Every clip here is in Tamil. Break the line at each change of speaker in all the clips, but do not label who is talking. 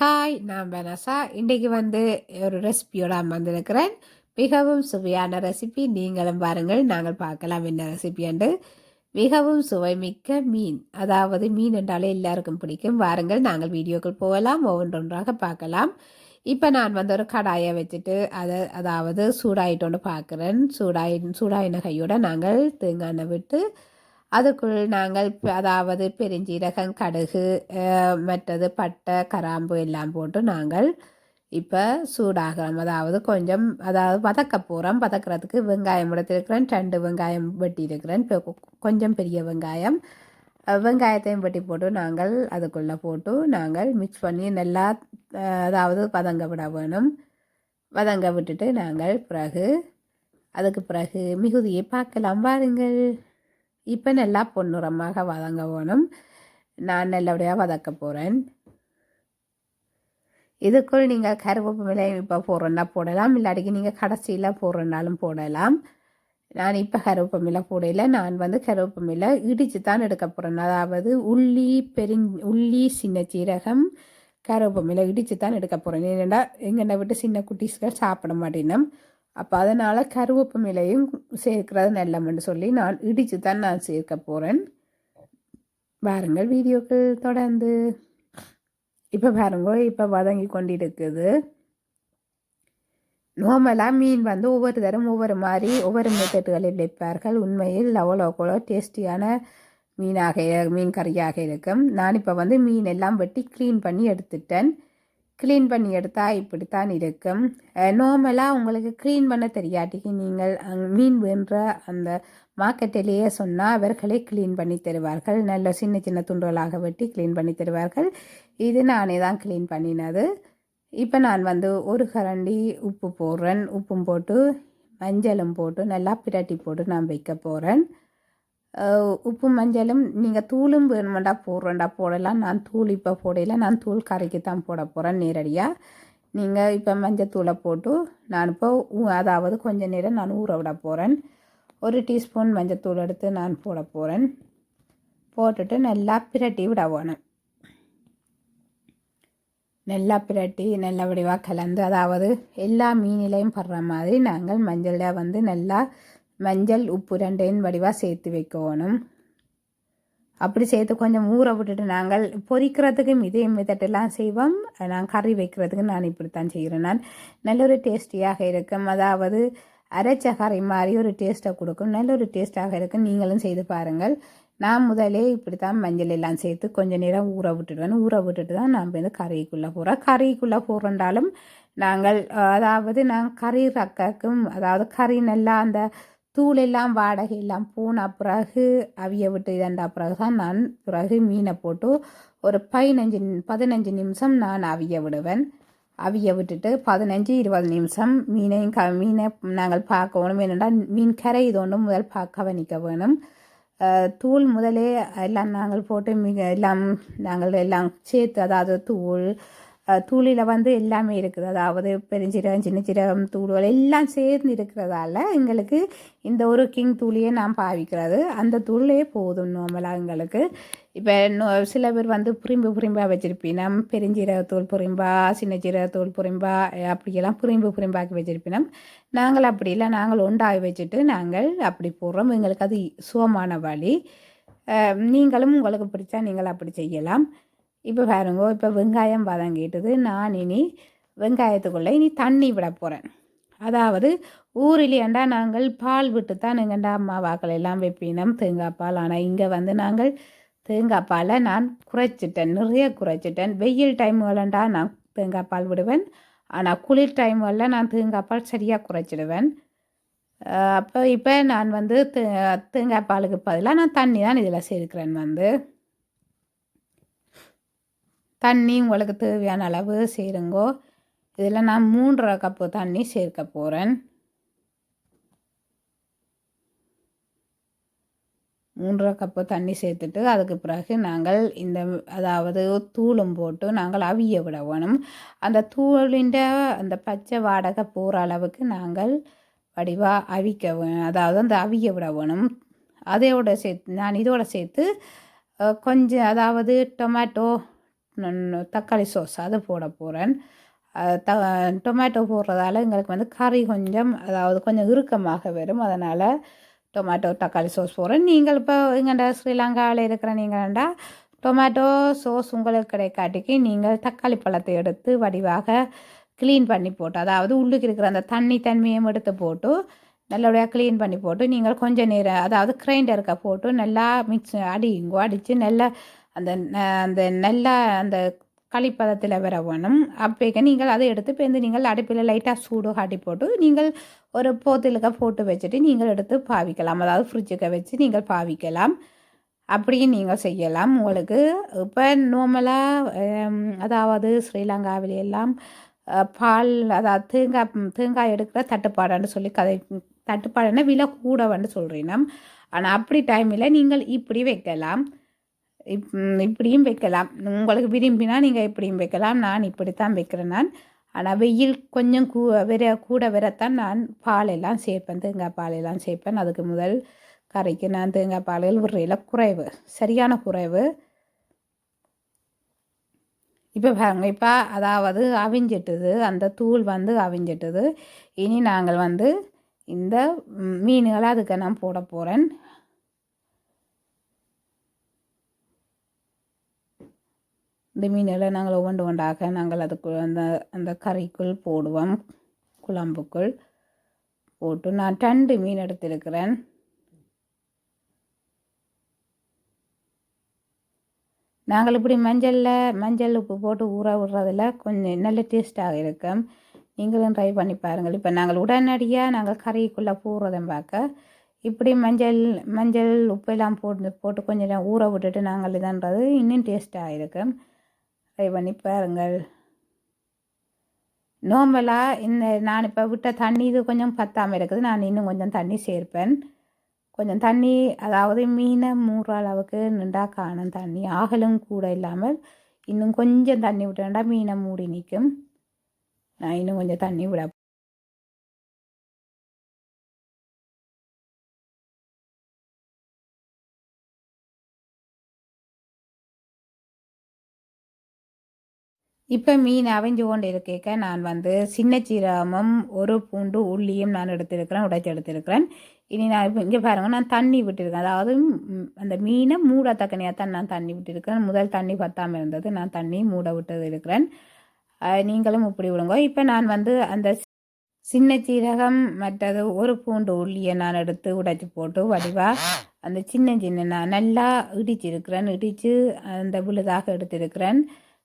ஹாய் நான் பெனசா. இன்றைக்கு வந்து ஒரு ரெசிபியோட வந்திருக்கிறேன் மிகவும் சுவையான ரெசிபி நீங்களும் பாருங்கள் நாங்கள் பார்க்கலாம் என்ன ரெசிபி என்று. மிகவும் சுவைமிக்க மீன். அதாவது மீன் என்றாலே எல்லாருக்கும் பிடிக்கும். வாருங்கள் நாங்கள் வீடியோக்கள் போகலாம் ஒவ்வொன்றொன்றாக பார்க்கலாம். இப்போ நான் வந்து ஒரு கடாயை வச்சுட்டு அதை அதாவது சூடாயிட்டோன்னு பார்க்குறேன். சூடாயி சூடாயின கையோட நாங்கள் தேங்காய் விட்டு அதுக்குள் நாங்கள் அதாவது பெருஞ்சீரகம் கடுகு மற்றது பட்டை கராம்பு எல்லாம் போட்டு நாங்கள் இப்போ சூடாகிறோம் அதாவது கொஞ்சம் அதாவது வதக்க போகிறோம் வதக்கிறதுக்கு வெங்காயம் எடுத்துருக்கிறேன் ரெண்டு வெங்காயம் வெட்டியிருக்கிறேன். இப்போ கொஞ்சம் பெரிய வெங்காயம். வெங்காயத்தையும் வெட்டி போட்டு நாங்கள் அதுக்குள்ளே போட்டு நாங்கள் மிக்ஸ் பண்ணி நல்லா அதாவது வதங்க விட வேணும். வதங்க விட்டுட்டு நாங்கள் பிறகு அதுக்கு பிறகு மிகுதியை பார்க்கலாம். பாருங்கள் இப்போ நல்லா பொன்னுரமாக வதங்க வேணும். நான் நல்லபடியாக வதக்க போகிறேன் இதுக்குள் நீங்கள் கருவேப்பிலை இப்போ போடுறேன்னா போடலாம். இல்லாட்டிக்கு நீங்கள் கடைசியில் போடுறனாலும் போடலாம். நான் இப்போ கருவேப்பமில்லை போடையில் நான் வந்து கருவேப்பமில்லை இடித்து தான் எடுக்க போகிறேன் அதாவது உள்ளி பெருங் உள்ளி சின்ன சீரகம் கருவேப்பமில்லை இடித்து தான் எடுக்க போகிறேன் ஏன்னா எங்கென்ன விட்டு சின்ன குட்டீஸ்கள் சாப்பிட மாட்டேனும் அப்போ அதனால் கருவேப்பமிலையும் சேர்க்கிறது நல்லமென்று சொல்லி நான் இடித்து தான் நான் சேர்க்க போகிறேன் பாருங்கள் வீடியோக்கள் தொடர்ந்து. இப்போ பாருங்க இப்போ வதங்கி கொண்டிருக்குது. நோமலாக மீன் வந்து ஒவ்வொரு தரம் ஒவ்வொரு மாதிரி ஒவ்வொரு மெத்தட்டுகளில் வைப்பார்கள் உண்மையில் அவ்வளோ டேஸ்டியான மீனாக மீன் கறியாக இருக்கும். நான் இப்போ வந்து மீன் எல்லாம் வெட்டி க்ளீன் பண்ணி எடுத்துட்டேன். க்ளீன் பண்ணி எடுத்தால் இப்படித்தான் இருக்கும். நார்மலாக உங்களுக்கு க்ளீன் பண்ண தெரியாட்டிக்கு நீங்கள் மீன் வேண்ட அந்த மார்க்கெட்டிலேயே சொன்னால் அவர்களே க்ளீன் பண்ணி தருவார்கள். நல்ல சின்ன சின்ன துண்டுகளாக வெட்டி க்ளீன் பண்ணி தருவார்கள். இது நானே தான் க்ளீன் பண்ணினது. இப்போ நான் வந்து ஒரு கரண்டி உப்பு போடுறேன். உப்பும் போட்டு மஞ்சளும் போட்டு நல்லா பிரட்டி போட்டு நான் வைக்க போகிறேன் உப்பு மஞ்சளும் நீங்கள் தூளும் வேணுமெண்டா போடுறேன்டா போடலாம். நான் தூள் இப்போ போடையில நான் தூள் கரைக்கு தான் போட போகிறேன் நேரடியாக நீங்கள் இப்போ மஞ்சள் தூளை போட்டு நான் இப்போ அதாவது கொஞ்சம் நேரம் நான் ஊற விட போகிறேன் ஒரு டீஸ்பூன் மஞ்சள் தூள் எடுத்து நான் போட போகிறேன் போட்டுட்டு நல்லா பிரட்டி விட வேணும். நல்லா பிரட்டி நல்ல வடிவாக கலந்து அதாவது எல்லா மீனிலையும் படுற மாதிரி நாங்கள் மஞ்சளை வந்து நல்லா மஞ்சள் உப்பு ரெண்டையும் வடிவாக சேர்த்து வைக்கணும். அப்படி சேர்த்து கொஞ்சம் ஊற விட்டுட்டு நாங்கள் பொரிக்கிறதுக்கும் இதே மெத்தட்டெல்லாம் செய்வோம். நான் கறி வைக்கிறதுக்கு நான் இப்படித்தான் செய்கிறேன். நான் நல்ல ஒரு டேஸ்டியாக இருக்கும். அதாவது அரைச்ச கறி மாதிரி ஒரு டேஸ்ட்டை கொடுக்கும். நல்ல ஒரு டேஸ்ட்டாக இருக்கும். நீங்களும் செய்து பாருங்கள். நான் முதலே இப்படி தான் மஞ்சள் எல்லாம் சேர்த்து கொஞ்சம் நேரம் ஊற விட்டுடுவேன். ஊற விட்டுட்டு தான் நான் வந்து கறிக்குள்ளே போகிறோம் கறிக்குள்ளே போகிறண்டாலும் நாங்கள் அதாவது நான் கறி ரக்கக்கும் அதாவது கறி நல்லா அந்த தூள் எல்லாம் வாடகை எல்லாம் போன பிறகு அவிய விட்டு இதண்டா பிறகு தான் நான் பிறகு மீனை போட்டு ஒரு பதினஞ்சு பதினஞ்சு நிமிஷம் நான் அவிய விடுவேன். அவிய விட்டுட்டு பதினஞ்சு இருபது நிமிஷம் மீனையும் க மீனை நாங்கள் பார்க்கணும். என்னென்னா மீன் கரை இது முதல் பார்க்க கவனிக்க வேணும். தூள் முதலே எல்லாம் நாங்கள் போட்டு மிக எல்லாம் நாங்கள் எல்லாம் சேர்த்து அதாவது தூள் தூளில் வந்து எல்லாமே இருக்குது. அதாவது பெருஞ்சீரகம் சின்ன சீரகம் தூள்கள் எல்லாம் சேர்ந்து இருக்கிறதால எங்களுக்கு இந்த ஒரு கிங் தூளியே நான் பாவிக்கிறது. அந்த தூளே போதும் நார்மலாக எங்களுக்கு. இப்போ சில பேர் வந்து புரிம்பு புரிம்பாக வச்சுருப்பினம் பெருஞ்சீரகத்தூள் புரிம்பா சின்ன சீரகத்தூள் புரிம்பா அப்படியெல்லாம் புரிம்பு புரிம்பாக்கி வச்சுருப்பினம் நாங்கள் அப்படி இல்லை. நாங்கள் உண்டாகி வச்சுட்டு நாங்கள் அப்படி போடுறோம். எங்களுக்கு அது சுகமான வழி நீங்களும் உங்களுக்கு பிடிச்சா நீங்கள் அப்படி செய்யலாம். இப்போ பாருங்க இப்போ வெங்காயம் வதங்கிட்டது நான் இனி வெங்காயத்துக்குள்ளே இனி தண்ணி விட போகிறேன் அதாவது ஊரிலேண்டா நாங்கள் பால் விட்டு தான் எங்கண்டா அம்மா வாக்கள் எல்லாம் வைப்பினோம்? தேங்காய் பால். ஆனால் இங்கே வந்து நாங்கள் தேங்காய் பாலை நான் குறைச்சிட்டேன் நிறைய குறைச்சிட்டேன். வெயில் டைம்களண்டா நான் தேங்காய் பால் விடுவேன். ஆனால் குளிர் டைம்களில் நான் தேங்காய் பால் சரியாக குறைச்சிடுவேன். அப்போ இப்போ நான் வந்து தேங்காய் பாலுக்கு பதிலாக நான் தண்ணி தான் இதில் சேர்க்கிறேன் வந்து. தண்ணி உங்களுக்கு தேவையான அளவு சேருங்கோ. இதில் நான் மூன்றரை கப்பு தண்ணி சேர்க்க போகிறேன் மூன்றரை கப்பு தண்ணி சேர்த்துட்டு அதுக்கு பிறகு நாங்கள் இந்த அதாவது தூளும் போட்டு நாங்கள் அவிய விட வேணும். அந்த தூளின் அந்த பச்சை வாடகை போகிற அளவுக்கு நாங்கள் வடிவாக அவிக்க வேணும் அதாவது அந்த அவிய விட வேணும். அதையோட சேர்த்து நான் இதோட சேர்த்து கொஞ்சம் அதாவது டொமேட்டோ தக்காளி சோஸ் அது போட போகிறேன் த டொமேட்டோ போடுறதால எங்களுக்கு வந்து கறி கொஞ்சம் அதாவது கொஞ்சம் இறுக்கமாக வரும். அதனால் டொமேட்டோ தக்காளி சோஸ் போடுறேன் நீங்கள் இப்போ எங்கள்ட ஸ்ரீலங்காவில் இருக்கிற நீங்கள்டா டொமேட்டோ சோஸ் உங்களுக்கு கிடைக்காட்டிக்கு நீங்கள் தக்காளி பழத்தை எடுத்து வடிவாக க்ளீன் பண்ணி போட்டு அதாவது உள்ளுக்கு இருக்கிற அந்த தண்ணி தன்மையும் எடுத்து போட்டு நல்லபடியாக க்ளீன் பண்ணி போட்டு நீங்கள் கொஞ்சம் நேரம் அதாவது கிரைண்டருக்கு போட்டு நல்லா மிக்ஸ் அடிங்கோ அடித்து நல்லா அந்த அந்த நல்லா அந்த களிப்பதத்தில் வர வேணும் அப்போக்க நீங்கள் அதை எடுத்து பேருந்து நீங்கள் அடுப்பில் லைட்டாக சூடு காட்டி போட்டு நீங்கள் ஒரு போத்திலுக்க போட்டு வச்சுட்டு நீங்கள் எடுத்து பாவிக்கலாம். அதாவது ஃப்ரிட்ஜுக்கு வச்சு நீங்கள் பாவிக்கலாம். அப்படியும் நீங்கள் செய்யலாம். உங்களுக்கு இப்போ நார்மலாக அதாவது ஸ்ரீலங்காவில் எல்லாம் பால் அதாவது தேங்காய் தேங்காய் எடுக்கிற தட்டுப்பாடுன்னு சொல்லி கதை தட்டுப்பாடுன்னா விலை கூடவன்னு சொல்கிறேன் ஆனால் அப்படி டைமில் நீங்கள் இப்படி வைக்கலாம். இப் இப்படியும் வைக்கலாம். உங்களுக்கு விரும்பினா நீங்கள் இப்படியும் வைக்கலாம். நான் இப்படித்தான் வைக்கிறேன் நான். ஆனால் வெயில் கொஞ்சம் கூ வெற கூட வரத்தான் நான் பாலெல்லாம் சேர்ப்பேன். தேங்காய் பாலெல்லாம் சேர்ப்பேன். அதுக்கு முதல் கரைக்கு நான் தேங்காய் பால்கள் விடுறையில் குறைவு. சரியான குறைவு. இப்போ பாருங்க இப்போ அதாவது அவிஞ்சிட்டுது. அந்த தூள் வந்து அவிஞ்சிட்டுது. இனி நாங்கள் வந்து இந்த மீன்களை அதுக்கு நான் போட போகிறேன் இந்த மீனெல்லாம் நாங்கள் ஒவ்வொன்று ஒன்றாக நாங்கள் அதுக்கு அந்த அந்த கறிக்குள் போடுவோம். குழம்புக்குள் போட்டு நான் ரெண்டு மீன் எடுத்திருக்கிறேன் நாங்கள் இப்படி மஞ்சளில் மஞ்சள் உப்பு போட்டு ஊற விடுறதில் கொஞ்சம் நல்ல டேஸ்ட்டாக இருக்கும். நீங்களும் ட்ரை பண்ணி பாருங்கள். இப்போ நாங்கள் உடனடியாக நாங்கள் கறிக்குள்ளே போடுறதை பார்க்க. இப்படி மஞ்சள் மஞ்சள் உப்பெல்லாம் போட்டு போட்டு கொஞ்சம் நேரம் ஊற விட்டுட்டு நாங்கள் இதன்றது இன்னும் டேஸ்ட்டாக இருக்கும். ட்ரை பண்ணி பாருங்கள். நோம்பலாக இந்த நான் இப்போ விட்ட தண்ணி இது கொஞ்சம் பத்தாமல் இருக்குது. நான் இன்னும் கொஞ்சம் தண்ணி சேர்ப்பேன். கொஞ்சம் தண்ணி அதாவது மீனை மூற அளவுக்கு நின்றா காணும் தண்ணி. ஆகலும் கூட இல்லாமல் இன்னும் கொஞ்சம் தண்ணி விட்டேன்டா மீனை மூடி நிற்கும். நான் இன்னும் கொஞ்சம் தண்ணி விட இப்போ மீன் அவிஞ்சு கொண்டு இருக்கேக்க. நான் வந்து சின்ன சீரகமும் ஒரு பூண்டு உள்ளியும் நான் எடுத்திருக்கிறேன் உடைச்சி எடுத்திருக்கிறேன். இனி நான் இப்போ இங்கே பாருங்கள் நான் தண்ணி விட்டிருக்கேன். அதாவது அந்த மீனை மூட தான் நான் தண்ணி விட்டிருக்கிறேன். முதல் தண்ணி பத்தாமல் இருந்தது நான் தண்ணி மூட விட்டது இருக்கிறேன். நீங்களும் இப்படி விடுங்க. இப்போ நான் வந்து அந்த சின்ன சீரகம் மற்றது ஒரு பூண்டு உள்ளியை நான் எடுத்து உடைச்சி போட்டு வடிவாக அந்த சின்ன சின்ன நான் நல்லா இடிச்சிருக்கிறேன். இடித்து அந்த விழுதாக எடுத்திருக்கிறேன்.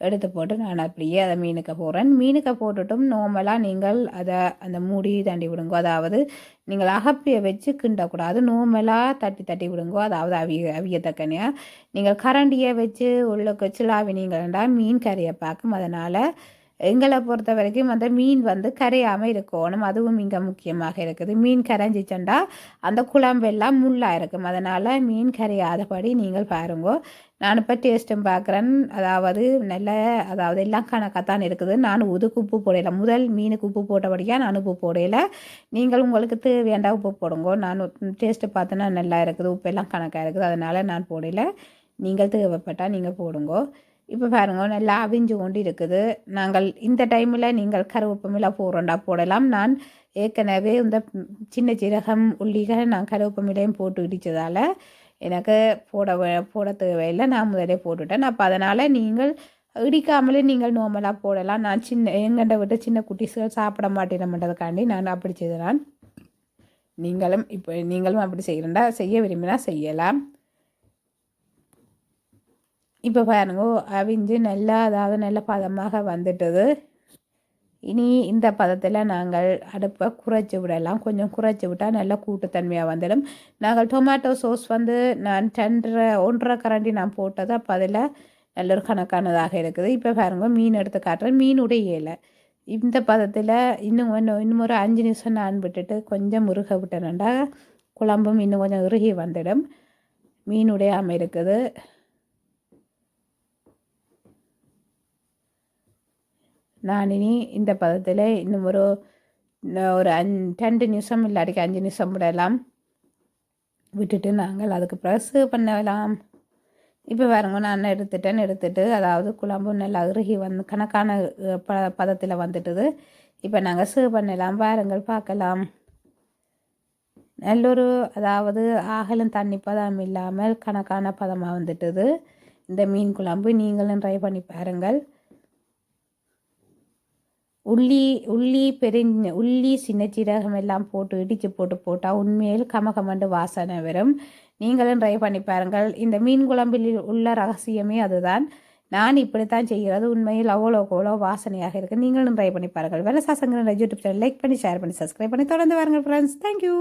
எடுத்து போட்டு நான் அப்படியே அதை மீனுக்க போடுறேன். மீனுக்க போட்டுட்டும் நார்மலாக நீங்கள் அதை அந்த மூடி தண்டி விடுங்கோ. அதாவது நீங்கள் அகப்பியை வச்சு கிண்டக்கூடாது. நார்மலாக தட்டி தட்டி விடுங்கோ. அதாவது அவிய அவியத்தக்கனையா நீங்கள் கரண்டியை வச்சு உள்ளுக்கு சிலாவினீங்கள்டா மீன் கறியை பார்க்கும். அதனால் எங்களை பொறுத்த வரைக்கும் அந்த மீன் வந்து கரையாமல் இருக்கணும். அதுவும் இங்கே முக்கியமாக இருக்குது. மீன் கரைஞ்சிச்சண்டா அந்த குழம்பெல்லாம் முள்ளாக இருக்கும். அதனால் மீன் கரையாதபடி நீங்கள் பாருங்கோ. நான் இப்போ டேஸ்ட்டும் பார்க்குறேன் அதாவது நல்ல அதாவது எல்லாம் கணக்காக தான் இருக்குது. நான் உதுக்கு உப்பு போடையில முதல் மீனுக்கு உப்பு போட்டபடியாக நான் உப்பு போடையில நீங்கள் உங்களுக்கு தேவையாண்டா உப்பு போடுங்கோ. நான் டேஸ்ட்டு பார்த்தோன்னா நல்லா இருக்குது. உப்பு எல்லாம் கணக்காக இருக்குது. அதனால் நான் போடையில நீங்கள் தேவைப்பட்டால் நீங்கள் போடுங்கோ. இப்போ பாருங்க நல்லா அவிஞ்சு கொண்டு இருக்குது. நாங்கள் இந்த டைமில் நீங்கள் கருவேப்பமில போகிறோண்டா போடலாம். நான் ஏற்கனவே இந்த சின்ன சீரகம் உள்ளிக நான் கருவேப்பமிலையும் போட்டு இடித்ததால் எனக்கு போட போட தேவையில்லை. நான் முதலே போட்டுவிட்டேன் அப்போ அதனால் நீங்கள் இடிக்காமலே நீங்கள் நார்மலாக போடலாம். நான் சின்ன எங்கண்ட விட்டு சின்ன குட்டிஸ்கள் சாப்பிட மாட்டேனமன்றதுக்காண்டி நான் அப்படி செய்தேன். நீங்களும் இப்போ நீங்களும் அப்படி செய்கிறேன்டா செய்ய விரும்பினா செய்யலாம். இப்போ பாருங்க அவிஞ்சு நல்லா அதாவது நல்ல பதமாக வந்துட்டது. இனி இந்த பதத்தில் நாங்கள் அடுப்பை குறைச்சி விடலாம். கொஞ்சம் குறைச்சி விட்டால் நல்லா கூட்டுத்தன்மையாக வந்துடும். நாங்கள் டொமேட்டோ சோஸ் வந்து நான் ரெண்டரை ஒன்றரை கரண்டி நான் போட்டது. அப்போ அதில் நல்ல ஒரு கணக்கானதாக இருக்குது. இப்போ பாருங்க மீன் எடுத்து காட்டுறேன். மீன் உடையலை இந்த பதத்தில் இன்னும் ஒன்று இன்னும் ஒரு அஞ்சு நிமிஷம் நான் விட்டுட்டு கொஞ்சம் முருக விட்டேன்டா குழம்பும் இன்னும் கொஞ்சம் இறுகி வந்துடும். மீன் உடையாமல் இருக்குது. நான் இனி இந்த பதத்தில் இன்னும் ஒரு ஒரு அஞ் ரெண்டு நிமிஷம் இல்லாட்டிக்கு அஞ்சு நிமிஷம் விடலாம் விட்டுட்டு நாங்கள் அதுக்கு ப்ரெஸ்ஸு பண்ணலாம். இப்போ பாருங்க நான் எடுத்துட்டேன் எடுத்துட்டு அதாவது குழம்பு நல்லா இறுகி வந்து கணக்கான ப பதத்தில் வந்துட்டுது. இப்போ நாங்கள் சர்வ் பண்ணலாம். பாருங்கள் பார்க்கலாம். நல்லொரு அதாவது ஆகலும் தண்ணி பதம் இல்லாமல் கணக்கான பதமாக வந்துட்டுது. இந்த மீன் குழம்பு நீங்களும் ட்ரை பண்ணி பாருங்கள். உள்ளி உள்ளி பெரிய உள்ளி சின்ன சீரகம் எல்லாம் போட்டு இடித்து போட்டு போட்டால் உண்மையில் கமகமண்டு வாசனை வரும். நீங்களும் ட்ரை பண்ணி பாருங்கள். இந்த மீன் குழம்பில் உள்ள ரகசியமே அதுதான். நான் இப்படித்தான் செய்கிறது. உண்மையில் அவ்வளோக்கு அவ்வளோ வாசனையாக இருக்குது நீங்களும் ட்ரை பண்ணி பாருங்கள். வேலை சாசங்கிற யூடியூப் சேனல் லைக் பண்ணி ஷேர் பண்ணி சப்ஸ்கிரைப் பண்ணி தொடர்ந்து வாருங்கள் ஃப்ரெண்ட்ஸ் தேங்க்யூ